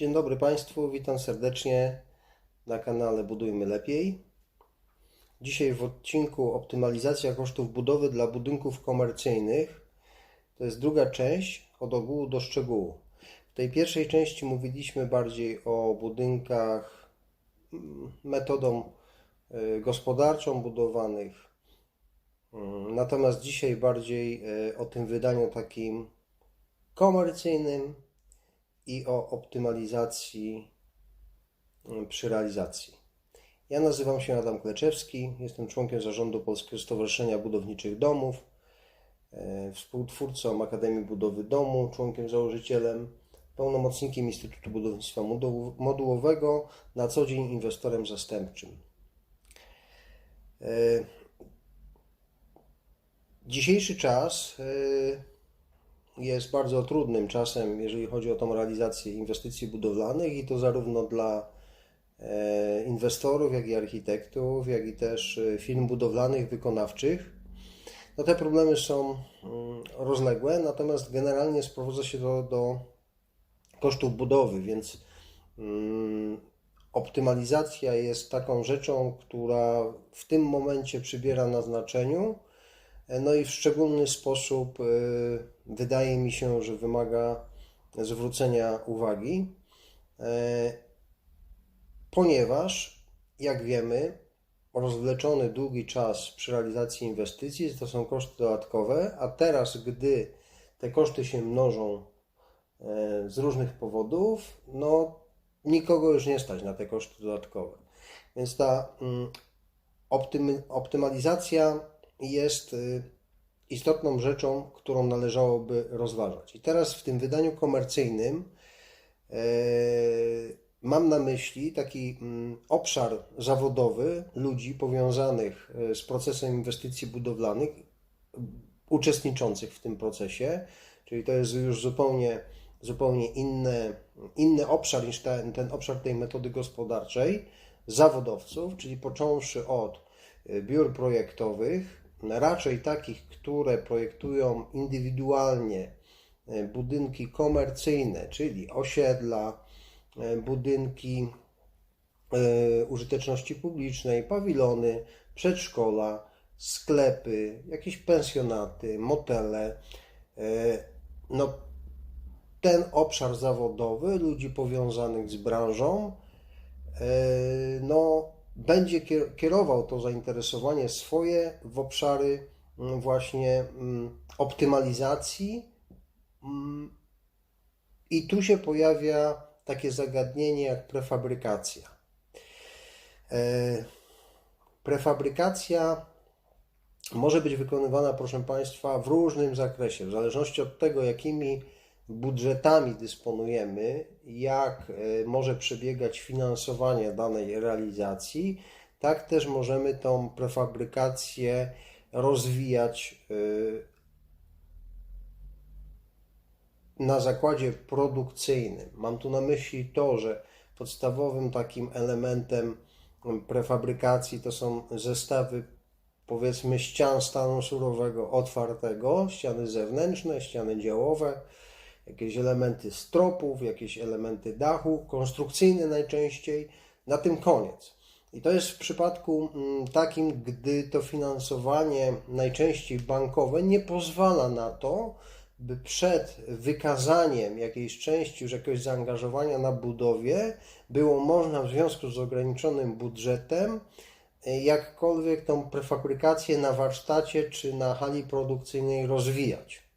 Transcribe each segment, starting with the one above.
Dzień dobry Państwu, witam serdecznie na kanale Budujmy Lepiej. Dzisiaj w odcinku Optymalizacja kosztów budowy dla budynków komercyjnych. To jest druga część od ogółu do szczegółu. W tej pierwszej części mówiliśmy bardziej o budynkach mm, metodą y, gospodarczą budowanych. Mm, Natomiast dzisiaj bardziej y, o tym wydaniu takim komercyjnym, i o optymalizacji mm, przy realizacji. Ja nazywam się Adam Kleczewski, jestem członkiem zarządu Polskiego Stowarzyszenia Budowniczych Domów, e, współtwórcą Akademii Budowy Domu, członkiem założycielem, pełnomocnikiem Instytutu Budownictwa Moduł- Modułowego, na co dzień inwestorem zastępczym. E, Dzisiejszy czas e, jest bardzo trudnym czasem, jeżeli chodzi o tą realizację inwestycji budowlanych i to zarówno dla e, inwestorów, jak i architektów, jak i też e, firm budowlanych, wykonawczych. No te problemy są mm, rozległe, natomiast generalnie sprowadza się to do kosztów budowy, więc mm, optymalizacja jest taką rzeczą, która w tym momencie przybiera na znaczeniu. No i w szczególny sposób wydaje mi się, że wymaga zwrócenia uwagi, e, ponieważ, jak wiemy, rozwleczony długi czas przy realizacji inwestycji to są koszty dodatkowe, a teraz, gdy te koszty się mnożą e, z różnych powodów, no nikogo już nie stać na te koszty dodatkowe. Więc ta mm, optymalizacja jest y, istotną rzeczą, którą należałoby rozważać. I teraz w tym wydaniu komercyjnym e, mam na myśli taki mm, obszar zawodowy ludzi powiązanych e, z procesem inwestycji budowlanych, uczestniczących w tym procesie, czyli to jest już zupełnie, zupełnie inny, inny obszar niż ten, ten obszar tej metody gospodarczej, zawodowców, czyli począwszy od e, biur projektowych, raczej takich, które projektują indywidualnie e, budynki komercyjne, czyli osiedla, e, budynki e, użyteczności publicznej, pawilony, przedszkola, sklepy, jakieś pensjonaty, motele. No, ten obszar zawodowy ludzi powiązanych z branżą, no, będzie kier- kierował to zainteresowanie swoje w obszary mm, właśnie mm, optymalizacji. Mm, I tu się pojawia takie zagadnienie jak prefabrykacja. E, Prefabrykacja może być wykonywana, proszę Państwa, w różnym zakresie, w zależności od tego, jakimi budżetami dysponujemy, jak e, może przebiegać finansowanie danej realizacji, tak też możemy tą prefabrykację rozwijać e, na zakładzie produkcyjnym. Mam tu na myśli to, że podstawowym takim elementem prefabrykacji to są zestawy powiedzmy ścian stanu surowego otwartego, ściany zewnętrzne, ściany działowe, jakieś elementy stropów, jakieś elementy dachu, konstrukcyjne najczęściej, na tym koniec. I to jest w przypadku mm, takim, gdy to finansowanie najczęściej bankowe nie pozwala na to, by przed wykazaniem jakiejś części już jakiegoś zaangażowania na budowie było można w związku z ograniczonym budżetem y, jakkolwiek tą prefabrykację na warsztacie czy na hali produkcyjnej rozwijać.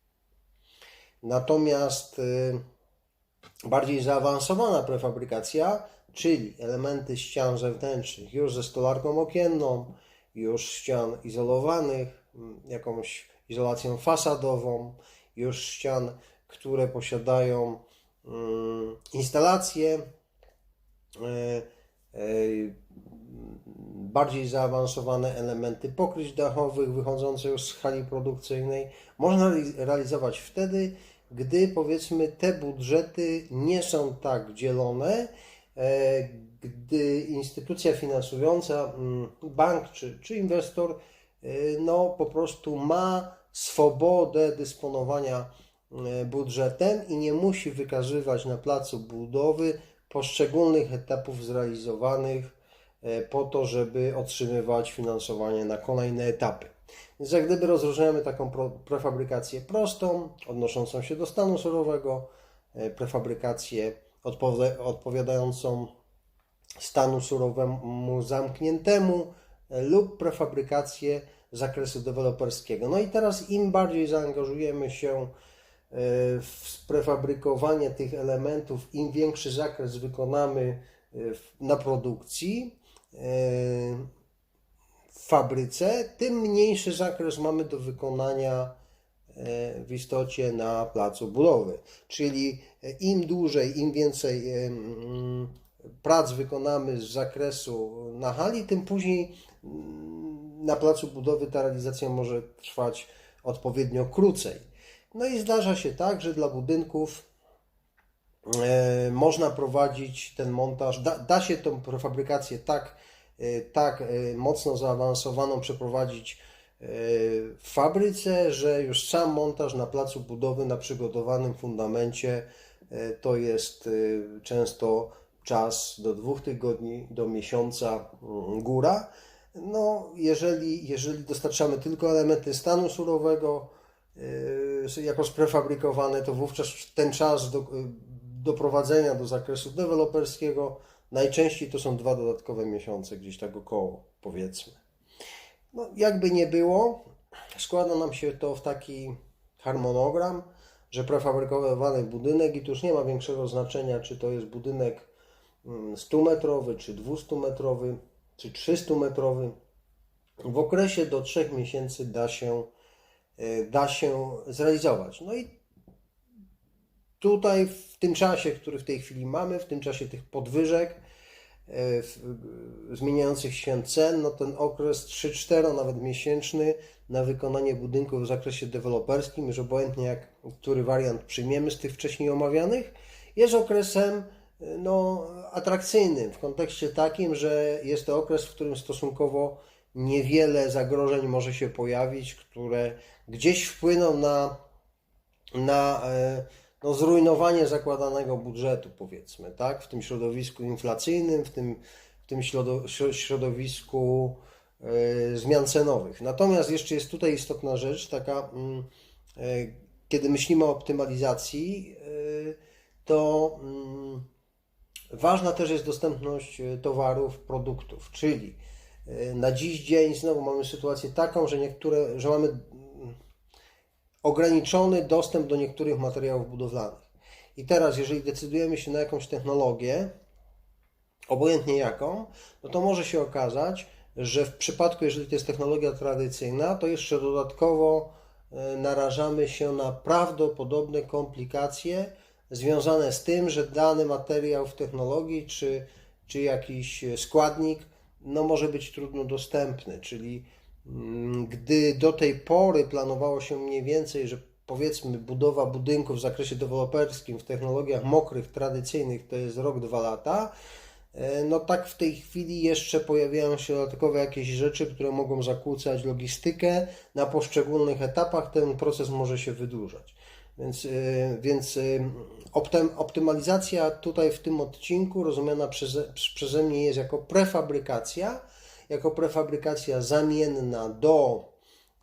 Natomiast y, bardziej zaawansowana prefabrykacja, czyli elementy ścian zewnętrznych już ze stolarką okienną, już ścian izolowanych, mm, jakąś izolacją fasadową, już ścian, które posiadają mm, instalacje y, y, bardziej zaawansowane elementy pokryć dachowych wychodzące już z hali produkcyjnej można reali- realizować wtedy, gdy powiedzmy te budżety nie są tak dzielone, e, gdy instytucja finansująca, mm, bank czy, czy inwestor, e, no po prostu ma swobodę dysponowania e, budżetem i nie musi wykazywać na placu budowy poszczególnych etapów zrealizowanych po to, żeby otrzymywać finansowanie na kolejne etapy. Więc jak gdyby rozróżniamy taką prefabrykację prostą, odnoszącą się do stanu surowego, e, prefabrykację odpowi- odpowiadającą stanu surowemu zamkniętemu e, lub prefabrykację zakresu deweloperskiego. No i teraz im bardziej zaangażujemy się e, w sprefabrykowanie tych elementów, im większy zakres wykonamy na produkcji, fabryce, tym mniejszy zakres mamy do wykonania e, w istocie na placu budowy. Czyli e, im dłużej, im więcej e, prac wykonamy z zakresu na hali, tym później na placu budowy ta realizacja może trwać odpowiednio krócej. No i zdarza się tak, że dla budynków można prowadzić ten montaż, da, da się tą prefabrykację tak, tak e, mocno zaawansowaną przeprowadzić e, w fabryce, że już sam montaż na placu budowy na przygotowanym fundamencie to jest często czas do dwóch tygodni, do miesiąca mm, góra. No, jeżeli, jeżeli dostarczamy tylko elementy stanu surowego, jako sprefabrykowane, to wówczas ten czas do, doprowadzenia do zakresu deweloperskiego najczęściej to są dwa dodatkowe miesiące, gdzieś tak około, powiedzmy. No, jakby nie było, składa nam się to w taki harmonogram, że prefabrykowany budynek i tu już nie ma większego znaczenia, czy to jest budynek mm, 100-metrowy, czy 200-metrowy, czy 300-metrowy. W okresie do 3 miesięcy da się, e, da się zrealizować. No i tutaj w tym czasie, który w tej chwili mamy, w tym czasie tych podwyżek, e, e, zmieniających się cen, no ten okres 3-4, nawet miesięczny na wykonanie budynków w zakresie deweloperskim, już obojętnie jak, który wariant przyjmiemy z tych wcześniej omawianych, jest okresem e, no, atrakcyjnym w kontekście takim, że jest to okres, w którym stosunkowo niewiele zagrożeń może się pojawić, które gdzieś wpłyną na na no, zrujnowanie zakładanego budżetu, powiedzmy, tak? W tym środowisku inflacyjnym, w tym, w tym środo, śro- środowisku e, zmian cenowych. Natomiast jeszcze jest tutaj istotna rzecz, taka, mm, e, kiedy myślimy o optymalizacji, e, to mm, ważna też jest dostępność towarów, produktów, czyli na dziś dzień znowu mamy sytuację taką, że niektóre, że mamy ograniczony dostęp do niektórych materiałów budowlanych. I teraz, jeżeli decydujemy się na jakąś technologię, obojętnie jaką, no to może się okazać, że w przypadku, jeżeli to jest technologia tradycyjna, to jeszcze dodatkowo e, narażamy się na prawdopodobne komplikacje związane z tym, że dany materiał w technologii czy, czy jakiś składnik no, może być trudno dostępny, czyli gdy do tej pory planowało się mniej więcej, że powiedzmy budowa budynków w zakresie deweloperskim w technologiach mokrych, tradycyjnych to jest rok, dwa lata, e, no tak w tej chwili jeszcze pojawiają się dodatkowe jakieś rzeczy, które mogą zakłócać logistykę. Na poszczególnych etapach ten proces może się wydłużać. Więc, e, więc e, optym, optymalizacja tutaj w tym odcinku rozumiana przeze, przeze mnie jest jako prefabrykacja, jako prefabrykacja zamienna do,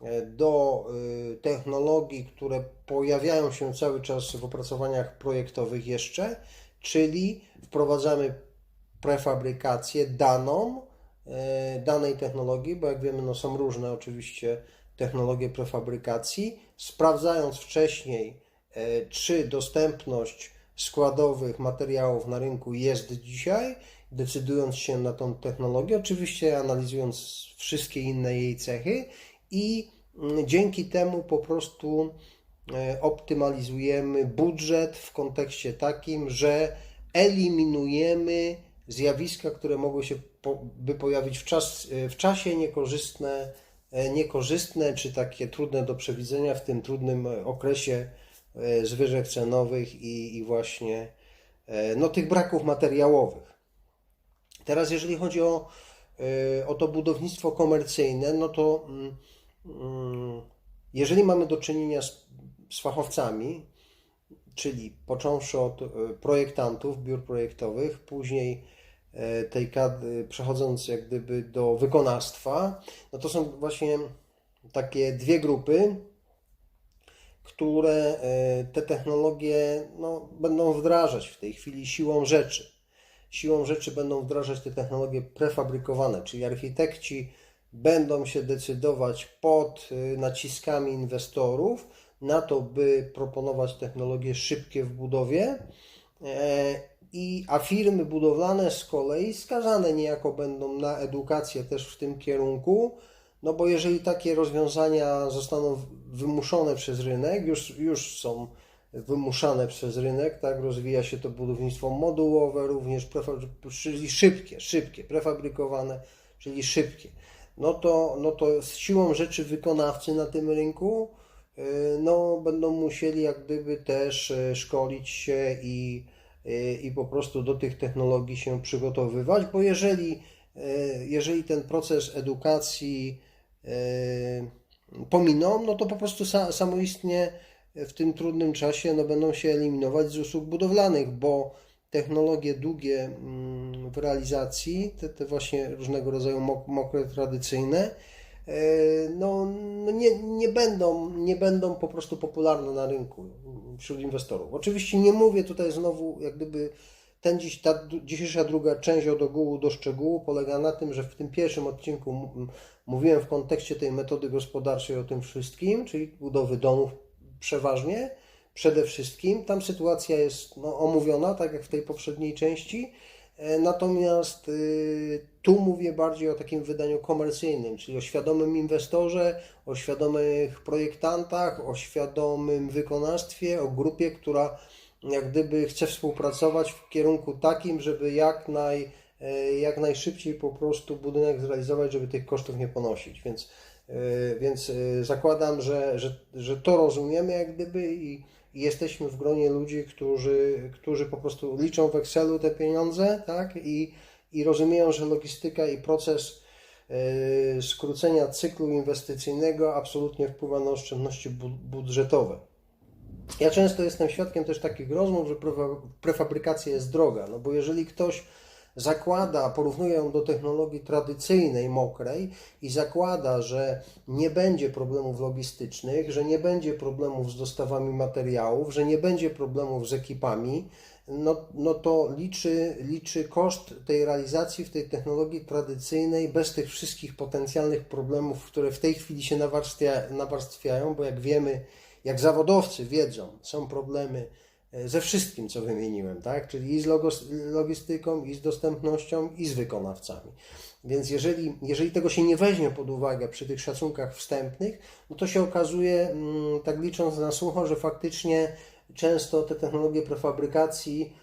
e, do e, technologii, które pojawiają się cały czas w opracowaniach projektowych jeszcze, czyli wprowadzamy prefabrykację daną, e, danej technologii, bo jak wiemy, no są różne oczywiście technologie prefabrykacji, sprawdzając wcześniej, czy dostępność składowych materiałów na rynku jest dzisiaj, decydując się na tą technologię, oczywiście analizując wszystkie inne jej cechy i mm, dzięki temu po prostu e, optymalizujemy budżet w kontekście takim, że eliminujemy zjawiska, które mogły się po, by pojawić w, czas, w czasie niekorzystne, e, niekorzystne czy takie trudne do przewidzenia w tym trudnym e, okresie e, zwyżek cenowych i, i właśnie e, no, tych braków materiałowych. Teraz, jeżeli chodzi o, e, o to budownictwo komercyjne, no to mm, mm, jeżeli mamy do czynienia z, z fachowcami, czyli począwszy od e, projektantów, biur projektowych, później e, tej kadry, przechodząc jak gdyby do wykonawstwa, no to są właśnie takie dwie grupy, które te technologie no, będą wdrażać w tej chwili siłą rzeczy. Siłą rzeczy będą wdrażać te technologie prefabrykowane, czyli architekci będą się decydować pod e, naciskami inwestorów na to, by proponować technologie szybkie w budowie, e, i, a firmy budowlane z kolei skazane niejako będą na edukację też w tym kierunku, no bo jeżeli takie rozwiązania zostaną wymuszone przez rynek, już, już są wymuszane przez rynek, tak, rozwija się to budownictwo modułowe również, czyli szybkie, szybkie, prefabrykowane, czyli szybkie. No to, no to z siłą rzeczy wykonawcy na tym rynku y, no, będą musieli jak gdyby też y, szkolić się i, y, i po prostu do tych technologii się przygotowywać, bo jeżeli, jeżeli ten proces edukacji pominą, no to po prostu samoistnie w tym trudnym czasie no, będą się eliminować z usług budowlanych, bo technologie długie mm, w realizacji, te, te właśnie różnego rodzaju mokre, tradycyjne, e, no, no nie, nie, będą, nie będą po prostu popularne na rynku wśród inwestorów. Oczywiście nie mówię tutaj znowu, jak gdyby ten dziś, ta dzisiejsza druga część od ogółu do szczegółu polega na tym, że w tym pierwszym odcinku mówiłem w kontekście tej metody gospodarczej o tym wszystkim, czyli budowy domów przeważnie, przede wszystkim. Tam sytuacja jest no, omówiona, tak jak w tej poprzedniej części. E, natomiast y, tu mówię bardziej o takim wydaniu komercyjnym, czyli o świadomym inwestorze, o świadomych projektantach, o świadomym wykonawstwie, o grupie, która jak gdyby chce współpracować w kierunku takim, żeby jak, naj, e, jak najszybciej po prostu budynek zrealizować, żeby tych kosztów nie ponosić. Więc, więc e, zakładam, że, że, że to rozumiemy jak gdyby i, i jesteśmy w gronie ludzi, którzy, którzy po prostu liczą w Excelu te pieniądze, tak? I, i rozumieją, że logistyka i proces skrócenia cyklu inwestycyjnego absolutnie wpływa na oszczędności budżetowe. Ja często jestem świadkiem też takich rozmów, że prefabrykacja jest droga, no bo jeżeli ktoś zakłada, porównuje ją do technologii tradycyjnej, mokrej i zakłada, że nie będzie problemów logistycznych, że nie będzie problemów z dostawami materiałów, że nie będzie problemów z ekipami, no, no to liczy, liczy koszt tej realizacji w tej technologii tradycyjnej bez tych wszystkich potencjalnych problemów, które w tej chwili się nawarstwia, nawarstwiają, bo jak wiemy, jak zawodowcy wiedzą, są problemy ze wszystkim, co wymieniłem, tak? czyli i z logistyką, i z dostępnością, i z wykonawcami. Więc jeżeli, jeżeli tego się nie weźmie pod uwagę przy tych szacunkach wstępnych, no to się okazuje, mm, tak licząc na sucho, że faktycznie często te technologie prefabrykacji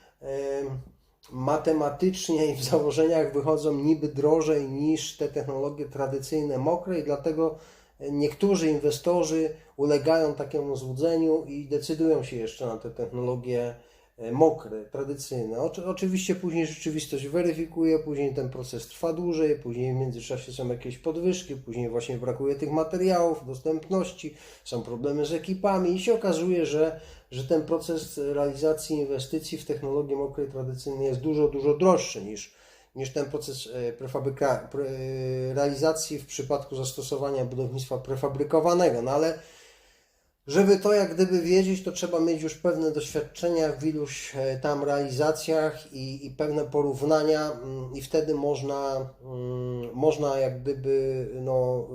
matematycznie i w założeniach wychodzą niby drożej niż te technologie tradycyjne mokre i dlatego niektórzy inwestorzy ulegają takiemu złudzeniu i decydują się jeszcze na te technologie e, mokre, tradycyjne. oczywiście później rzeczywistość weryfikuje, później ten proces trwa dłużej, później w międzyczasie są jakieś podwyżki, później właśnie brakuje tych materiałów, dostępności, są problemy z ekipami i się okazuje, że, że ten proces realizacji inwestycji w technologie mokre i tradycyjne jest dużo, dużo droższy niż niż ten proces e, prefabryka, pre, realizacji w przypadku zastosowania budownictwa prefabrykowanego. No ale żeby to jak gdyby wiedzieć, to trzeba mieć już pewne doświadczenia w iluś e, tam realizacjach i, i pewne porównania mm, i wtedy można, mm, można jak gdyby no,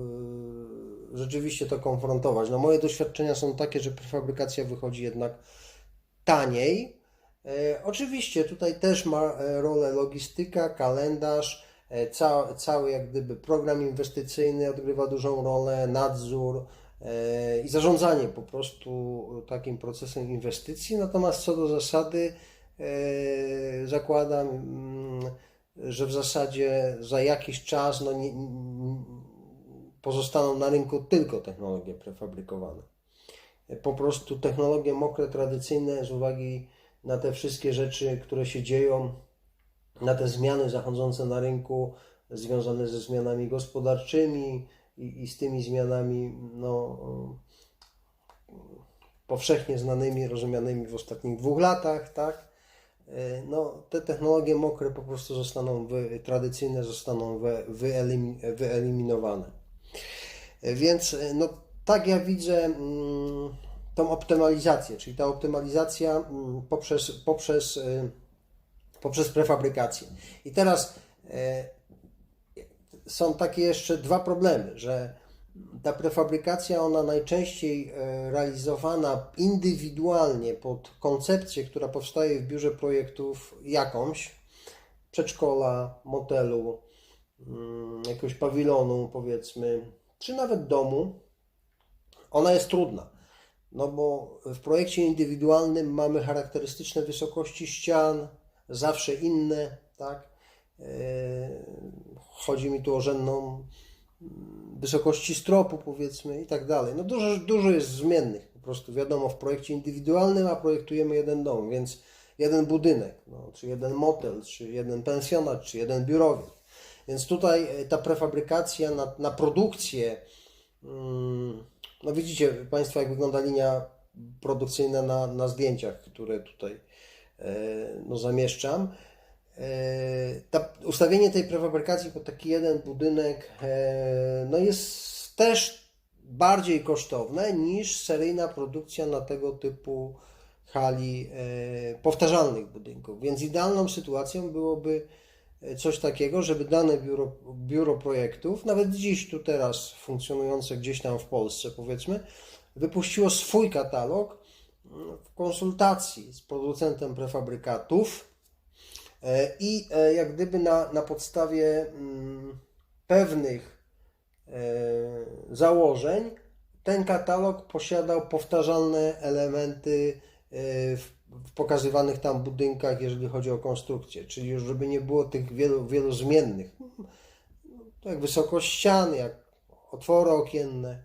e, rzeczywiście to konfrontować. No moje doświadczenia są takie, że prefabrykacja wychodzi jednak taniej, E, oczywiście tutaj też ma e, rolę logistyka, kalendarz, e, ca, cały jak gdyby program inwestycyjny odgrywa dużą rolę, nadzór i zarządzanie po prostu takim procesem inwestycji. Natomiast co do zasady, zakładam, mm, że w zasadzie za jakiś czas no nie, pozostaną na rynku tylko technologie prefabrykowane. Po prostu technologie mokre, tradycyjne z uwagi na te wszystkie rzeczy, które się dzieją, na te zmiany zachodzące na rynku, związane ze zmianami gospodarczymi i, i z tymi zmianami no, powszechnie znanymi, rozumianymi w ostatnich dwóch latach, tak? E, No, te technologie mokre po prostu zostaną, wy, tradycyjne zostaną wy, wyelimi, wyeliminowane. E, Więc e, no, tak ja widzę mm, tą optymalizację, czyli ta optymalizacja mm, poprzez, poprzez, e, poprzez prefabrykację. I teraz e, są takie jeszcze dwa problemy, że ta prefabrykacja, ona najczęściej e, realizowana indywidualnie pod koncepcję, która powstaje w biurze projektów jakąś, przedszkola, motelu, mm, jakiegoś pawilonu powiedzmy, czy nawet domu, ona jest trudna. No bo w projekcie indywidualnym mamy charakterystyczne wysokości ścian, zawsze inne, tak? E, Chodzi mi tu o rzędną mm, wysokości stropu, powiedzmy, i tak dalej. No dużo, dużo jest zmiennych. Po prostu wiadomo, w projekcie indywidualnym, a projektujemy jeden dom, więc jeden budynek, no, czy jeden motel, czy jeden pensjonat, czy jeden biurowiec. Więc tutaj e, ta prefabrykacja na, na produkcję, mm, no widzicie Państwo, jak wygląda linia produkcyjna na, na zdjęciach, które tutaj e, no, zamieszczam. E, ta, ustawienie tej prefabrykacji pod taki jeden budynek e, no jest też bardziej kosztowne niż seryjna produkcja na tego typu hali powtarzalnych budynków. Więc idealną sytuacją byłoby coś takiego, żeby dane biuro, biuro projektów, nawet dziś tu teraz funkcjonujące gdzieś tam w Polsce powiedzmy, wypuściło swój katalog mm, w konsultacji z producentem prefabrykatów, E, I e, jak gdyby na, na podstawie mm, pewnych e, założeń ten katalog posiadał powtarzalne elementy w, w pokazywanych tam budynkach, jeżeli chodzi o konstrukcję, czyli już żeby nie było tych wielu, wielu zmiennych, tak jak wysokość ścian, jak otwory okienne,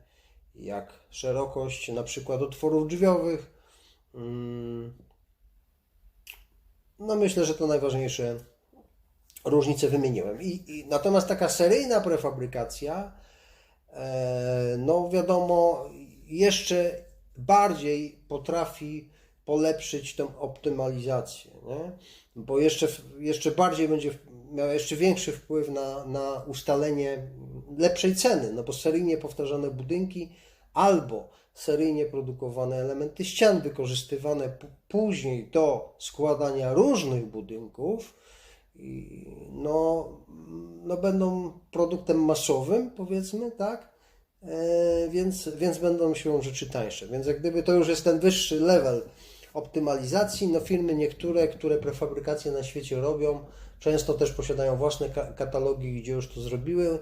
jak szerokość na przykład otworów drzwiowych. mm, no myślę, że to najważniejsze różnice wymieniłem. I, i, natomiast taka seryjna prefabrykacja, e, no wiadomo, jeszcze bardziej potrafi polepszyć tą optymalizację, nie? bo jeszcze, jeszcze bardziej będzie miał jeszcze większy wpływ na, na ustalenie lepszej ceny, no bo seryjnie powtarzane budynki albo seryjnie produkowane elementy ścian, wykorzystywane później do składania różnych budynków, no, no będą produktem masowym, powiedzmy, tak? E, więc, więc będą siłą rzeczy tańsze. Więc jak gdyby to już jest ten wyższy level optymalizacji, no firmy niektóre, które prefabrykacje na świecie robią, często też posiadają własne ka- katalogi, gdzie już to zrobiły.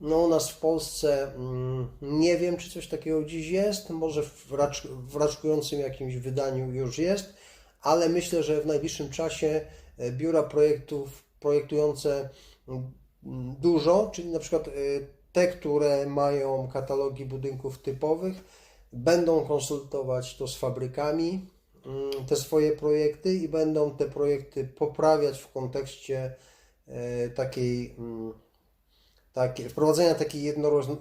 No u nas w Polsce mm, nie wiem, czy coś takiego dziś jest, może w, racz, w raczkującym jakimś wydaniu już jest, ale myślę, że w najbliższym czasie e, biura projektów projektujące mm, dużo, czyli na przykład e, te, które mają katalogi budynków typowych, będą konsultować to z fabrykami, te swoje projekty i będą te projekty poprawiać w kontekście e, takiej mm, takie, wprowadzenia takiej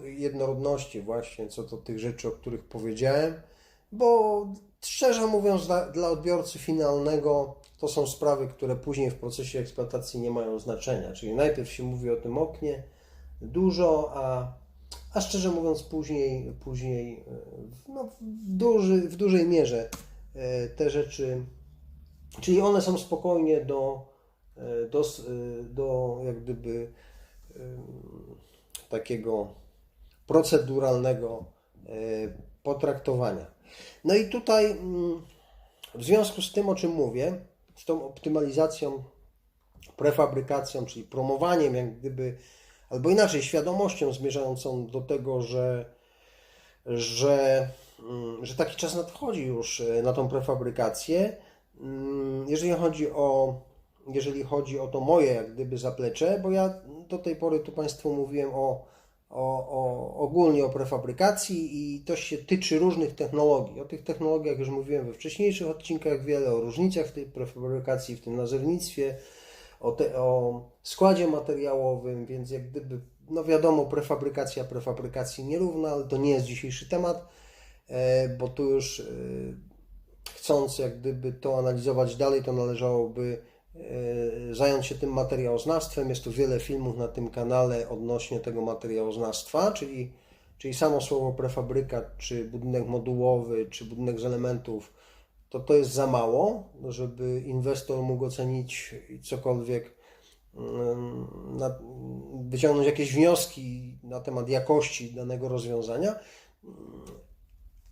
jednorodności właśnie co do tych rzeczy, o których powiedziałem, bo szczerze mówiąc dla, dla odbiorcy finalnego to są sprawy, które później w procesie eksploatacji nie mają znaczenia, czyli najpierw się mówi o tym oknie dużo, a, a szczerze mówiąc później, później e, no, w, duży, w dużej mierze te rzeczy, czyli one są spokojnie do, e, do, e, do jak gdyby takiego proceduralnego e, potraktowania. No i tutaj mm, w związku z tym, o czym mówię, z tą optymalizacją, prefabrykacją, czyli promowaniem, jak gdyby, albo inaczej, świadomością zmierzającą do tego, że, że, że taki czas nadchodzi już e, na tą prefabrykację. Mm, Jeżeli chodzi o jeżeli chodzi o to moje jak gdyby zaplecze, bo ja do tej pory tu Państwu mówiłem o, o, o ogólnie o prefabrykacji i to się tyczy różnych technologii. O tych technologiach już mówiłem we wcześniejszych odcinkach wiele, o różnicach w tej prefabrykacji, w tym nazewnictwie, o, te, o składzie materiałowym, więc jak gdyby, no wiadomo, prefabrykacja prefabrykacji nierówna, ale to nie jest dzisiejszy temat. E, bo tu już e, chcąc jak gdyby to analizować dalej, to należałoby e, zająć się tym materiałoznawstwem. Jest tu wiele filmów na tym kanale odnośnie tego materiałoznawstwa, czyli, czyli samo słowo prefabrykat, czy budynek modułowy, czy budynek z elementów, to to jest za mało, żeby inwestor mógł ocenić cokolwiek, mm, na, wyciągnąć jakieś wnioski na temat jakości danego rozwiązania.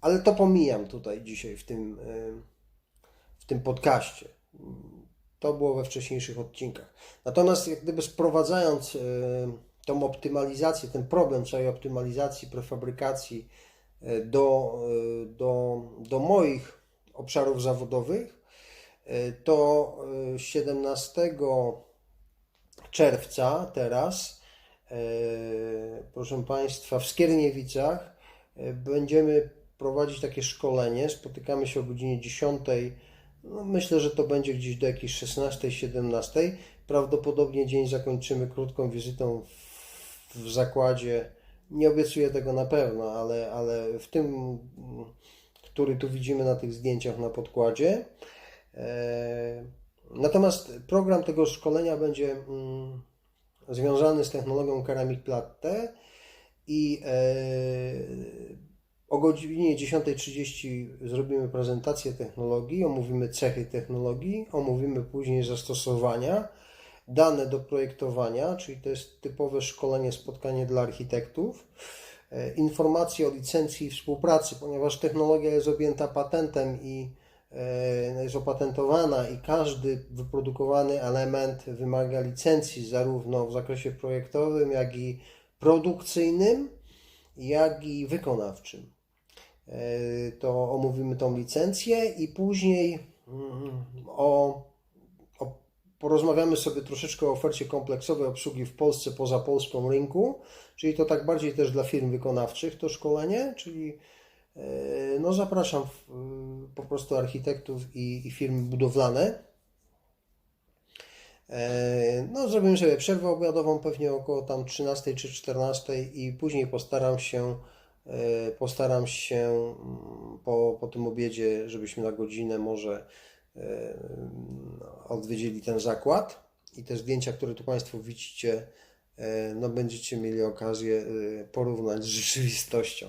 Ale to pomijam tutaj dzisiaj w tym, y, w tym podcaście. To było we wcześniejszych odcinkach. Natomiast jak gdyby sprowadzając y, tą optymalizację, ten problem całej optymalizacji, prefabrykacji y, do, do, do moich obszarów zawodowych, to 17 czerwca teraz, proszę Państwa, w Skierniewicach będziemy prowadzić takie szkolenie. Spotykamy się o godzinie 10. No, myślę, że to będzie gdzieś do jakiejś 16-17. Prawdopodobnie dzień zakończymy krótką wizytą w, w zakładzie. Nie obiecuję tego na pewno, ale, ale w tym, który tu widzimy na tych zdjęciach na podkładzie. E, Natomiast program tego szkolenia będzie mm, związany z technologią Ceramic Platte i e, o godzinie 10.30 zrobimy prezentację technologii, omówimy cechy technologii, omówimy później zastosowania, dane do projektowania, czyli to jest typowe szkolenie, spotkanie dla architektów, e, informacje o licencji i współpracy, ponieważ technologia jest objęta patentem i e, jest opatentowana i każdy wyprodukowany element wymaga licencji zarówno w zakresie projektowym, jak i produkcyjnym, jak i wykonawczym. E, to omówimy tą licencję i później mm, o, o, porozmawiamy sobie troszeczkę o ofercie kompleksowej obsługi w Polsce poza polską rynku, czyli to tak bardziej też dla firm wykonawczych to szkolenie, czyli e, no zapraszam w, po prostu architektów i, i firmy budowlane. E, no, zrobimy sobie przerwę obiadową, pewnie około tam 13 czy 14 i później postaram się E, postaram się mm, po, po tym obiedzie, żebyśmy na godzinę może e, odwiedzili ten zakład i te zdjęcia, które tu Państwo widzicie, e, no będziecie mieli okazję porównać z rzeczywistością.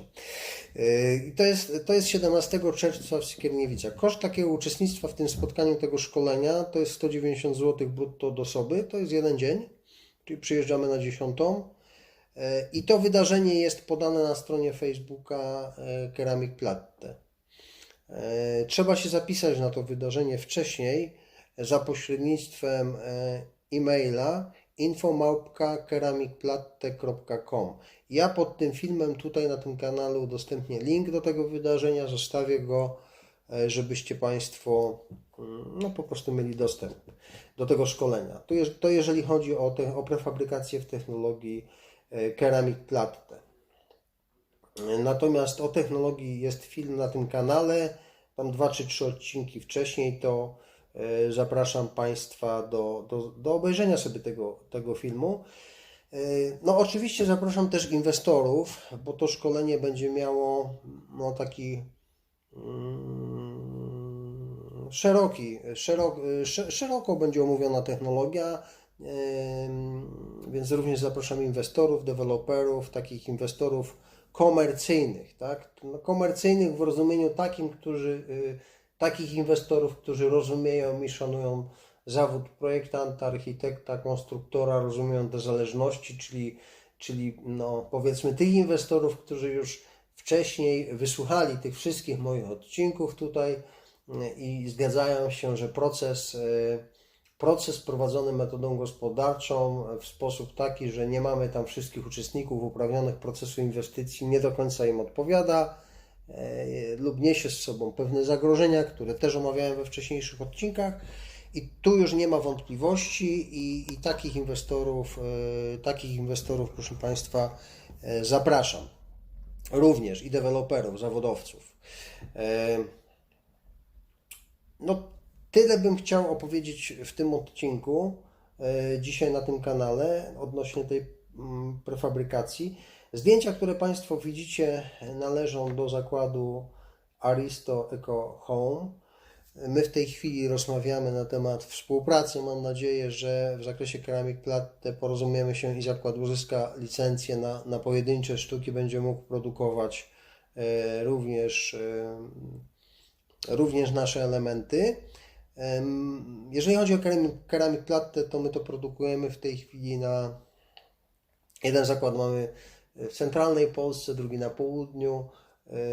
To jest, to jest 17 czerwca w Skierniewicach. Koszt takiego uczestnictwa w tym spotkaniu, tego szkolenia, to jest 190 zł brutto do osoby, to jest jeden dzień, czyli przyjeżdżamy na 10. E, I to wydarzenie jest podane na stronie Facebooka e, Keramik Platte. E, trzeba się zapisać na to wydarzenie wcześniej za pośrednictwem e-maila infomałpka.keramikplatte.com. Ja pod tym filmem tutaj na tym kanale udostępnię link do tego wydarzenia, zostawię go, żebyście Państwo mm, no, po prostu mieli dostęp do tego szkolenia. To, to jeżeli chodzi o, te, o prefabrykację w technologii Ceramic Platte. Natomiast o technologii jest film na tym kanale, tam dwa czy trzy odcinki wcześniej, to e, zapraszam Państwa do, do, do obejrzenia sobie tego, tego filmu. E, no oczywiście zapraszam też inwestorów, bo to szkolenie będzie miało no, taki mm, szeroki, szerok, szeroko będzie omówiona technologia, więc również zapraszam inwestorów, deweloperów, takich inwestorów komercyjnych, tak? No, komercyjnych w rozumieniu takim, którzy, y, takich inwestorów, którzy rozumieją i szanują zawód projektanta, architekta, konstruktora, rozumieją te zależności, czyli, czyli no, powiedzmy tych inwestorów, którzy już wcześniej wysłuchali tych wszystkich moich odcinków tutaj y, i zgadzają się, że proces y, proces prowadzony metodą gospodarczą w sposób taki, że nie mamy tam wszystkich uczestników uprawnionych procesu inwestycji, nie do końca im odpowiada e, lub niesie z sobą pewne zagrożenia, które też omawiałem we wcześniejszych odcinkach. I tu już nie ma wątpliwości i, i takich inwestorów, e, takich inwestorów, proszę Państwa, e, zapraszam. Również i deweloperów, zawodowców. No, Tyle bym chciał opowiedzieć w tym odcinku, e, dzisiaj na tym kanale, odnośnie tej mm, prefabrykacji. Zdjęcia, które Państwo widzicie, należą do zakładu Aristo Eco Home. My w tej chwili rozmawiamy na temat współpracy. Mam nadzieję, że w zakresie keramik latte porozumiemy się i zakład uzyska licencję na, na pojedyncze sztuki, będzie mógł produkować e, również, e, również nasze elementy. Jeżeli chodzi o keramik, keramik to my to produkujemy w tej chwili na Jeden zakład mamy w centralnej Polsce, drugi na południu.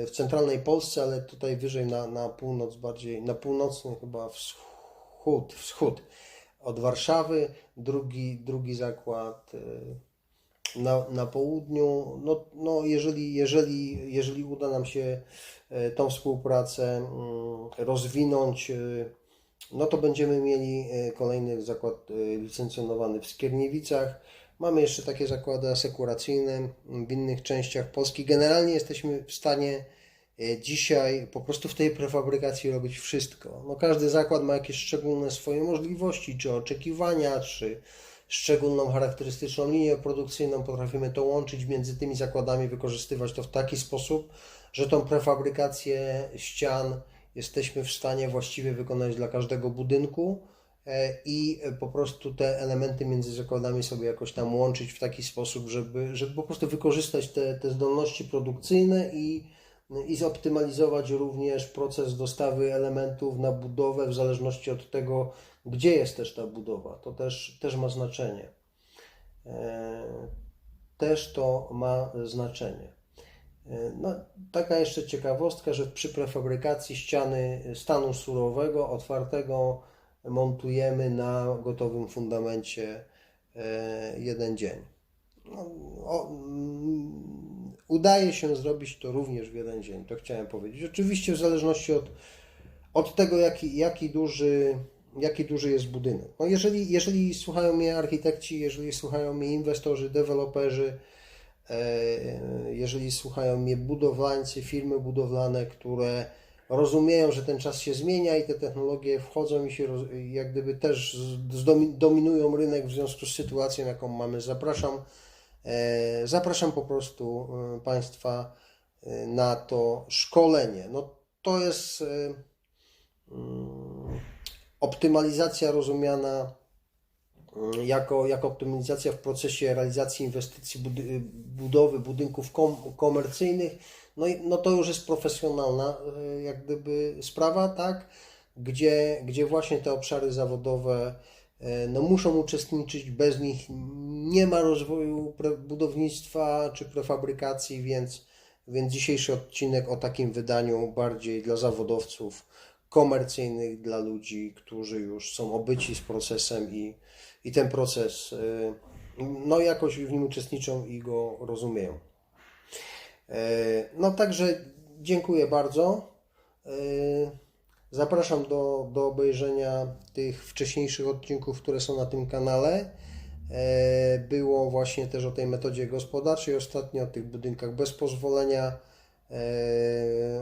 W centralnej Polsce, ale tutaj wyżej na, na północ, bardziej na północny chyba wschód, wschód od Warszawy. Drugi, drugi zakład e, na, na południu. No, no jeżeli, jeżeli, jeżeli uda nam się e, tą współpracę mm, rozwinąć, e, no to będziemy mieli e, kolejny zakład e, licencjonowany w Skierniewicach. Mamy jeszcze takie zakłady asekuracyjne w innych częściach Polski. Generalnie jesteśmy w stanie e, dzisiaj po prostu w tej prefabrykacji robić wszystko. No każdy zakład ma jakieś szczególne swoje możliwości, czy oczekiwania, czy szczególną charakterystyczną linię produkcyjną. Potrafimy to łączyć między tymi zakładami, wykorzystywać to w taki sposób, że tą prefabrykację ścian jesteśmy w stanie właściwie wykonać dla każdego budynku e, i e, po prostu te elementy między zakładami sobie jakoś tam łączyć w taki sposób, żeby, żeby po prostu wykorzystać te, te zdolności produkcyjne i, i zoptymalizować również proces dostawy elementów na budowę w zależności od tego, gdzie jest też ta budowa. To też, też ma znaczenie. E, Też to ma znaczenie. No, taka jeszcze ciekawostka, że przy prefabrykacji ściany stanu surowego, otwartego montujemy na gotowym fundamencie e, jeden dzień. No, mm, udaje się zrobić to również w jeden dzień, to chciałem powiedzieć. Oczywiście w zależności od, od tego, jaki, jaki, duży, jaki duży jest budynek. No jeżeli, jeżeli słuchają mnie architekci, jeżeli słuchają mnie inwestorzy, deweloperzy, E, jeżeli słuchają mnie budowlańcy, firmy budowlane, które rozumieją, że ten czas się zmienia i te technologie wchodzą i się jak gdyby też dominują rynek w związku z sytuacją, jaką mamy. Zapraszam, e, zapraszam po prostu e, Państwa e, na to szkolenie. No to jest e, mm, optymalizacja rozumiana jako, jako optymalizacja w procesie realizacji inwestycji budy, budowy budynków kom, komercyjnych, no, i- no to już jest profesjonalna e, jak gdyby sprawa, tak, gdzie, gdzie właśnie te obszary zawodowe e, no, muszą uczestniczyć, bez nich nie ma rozwoju budownictwa czy prefabrykacji, więc, więc dzisiejszy odcinek o takim wydaniu bardziej dla zawodowców komercyjnych, dla ludzi, którzy już są obyci z procesem i, i ten proces, y, no jakoś w nim uczestniczą i go rozumieją. E, No także dziękuję bardzo. E, Zapraszam do, do obejrzenia tych wcześniejszych odcinków, które są na tym kanale. Było właśnie też o tej metodzie gospodarczej, ostatnio o tych budynkach bez pozwolenia,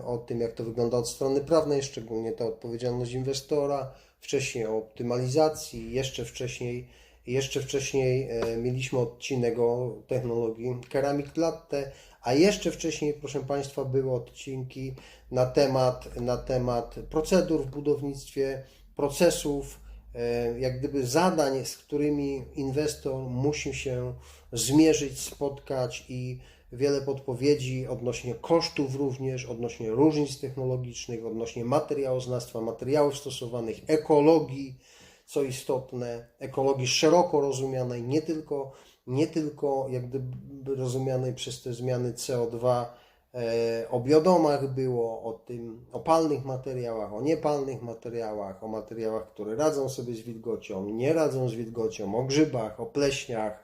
o tym jak to wygląda od strony prawnej, szczególnie ta odpowiedzialność inwestora, wcześniej o optymalizacji, jeszcze wcześniej, jeszcze wcześniej e, mieliśmy odcinek o technologii Keramik Latte, a jeszcze wcześniej, proszę Państwa, były odcinki na temat, na temat procedur w budownictwie, procesów, e, jak gdyby zadań, z którymi inwestor musi się zmierzyć, spotkać i wiele podpowiedzi odnośnie kosztów również, odnośnie różnic technologicznych, odnośnie materiałoznawstwa, materiałów stosowanych, ekologii, co istotne, ekologii szeroko rozumianej, nie tylko, nie tylko jak gdyby rozumianej przez te zmiany CO2 e, o biodomach było, o tym, o palnych materiałach, o niepalnych materiałach, o materiałach, które radzą sobie z wilgocią, nie radzą z wilgocią, o grzybach, o pleśniach,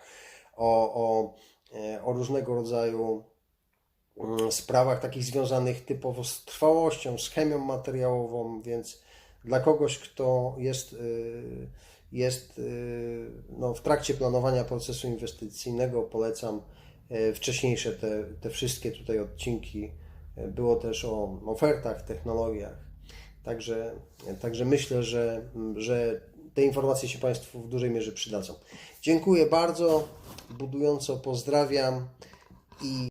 o, o, o różnego rodzaju mm, sprawach takich związanych typowo z trwałością, z chemią materiałową, więc dla kogoś, kto jest, y, jest y, no, w trakcie planowania procesu inwestycyjnego, polecam y, wcześniejsze te, te wszystkie tutaj odcinki. Y, Było też o ofertach, technologiach. Także, także myślę, że, że te informacje się Państwu w dużej mierze przydadzą. Dziękuję bardzo, budująco pozdrawiam i